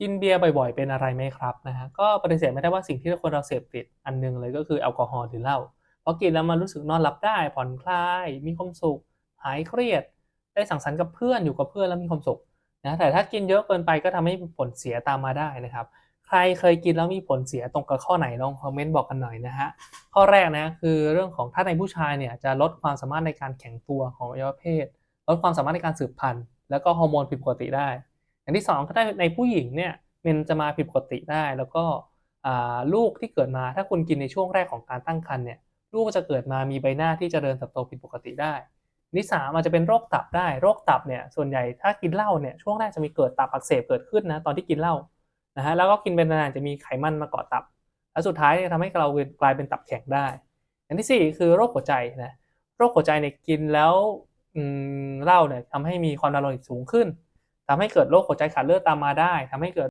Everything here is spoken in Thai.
กินเบียร์บ่อยๆ เป็นอะไรไหมครับนะฮะก็ปฏิเสธไม่ได้ว่าสิ่งที่คนเราเสพติดอันหนึงเลยก็คือแอลกอฮอล์หรือเหล้าพราะกินแล้วมันรู้สึกนอนหลับได้ ผ่อนคลาย มีความสุข หายเครียด ได้สังสรรค์กับเพื่อนอยู่กับเพื่อนแล้วมีความสุขนะแต่ถ้ากินเยอะเกินไปก็ทำให้ผลเสียตามมาได้นะครับ ใครเคยกินแล้วมีผลเสียตรงกับข้อไหนลองคอมเมนต์บอกกันหน่อยนะฮะข้อแรกนะคือเรื่องของถ้าในผู้ชายเนี่ยจะลดความสามารถในการแข็งตัวของอวัยวะเพศ ลดความสามารถในการสืบพันธุ์แล้วก็ฮอร์โมนผิดปกติได้ อย่างที่สองก็ได้ในผู้หญิงเนี่ยเมนจะมาผิดปกติได้ แล้วก็ลูกที่เกิดมาถ้าคุณกินในช่วงแรกของการตั้งครรภ์เนี่ยลูกจะเกิดมามีใบหน้าที่จเจริญเติบโตผิดปกติได้นที่สามอาจจะเป็นโรคตับได้โรคตับเนี่ยส่วนใหญ่ถ้ากินเหล้าเนี่ยช่วงแรกจะมีเกิดตับอักเสบเกิดขึ้นนะตอนที่กินเหล้านะฮะแล้วก็กินเป็นนานๆจะมีไขมันมาเกาะตับ แล้วสุดท้ายเนี่ยทำให้เรากลายเป็นตับแข็งได้ อันที่สี่คือโรคหัวใจนะโรคหัวใจเนี่ยกินแล้วเหล้าเนี่ยทำให้มีความดันโลหิตสูงขึ้น ทำให้เกิดโรคหัวใจขาดเลือดตามมาได้ทำให้เกิด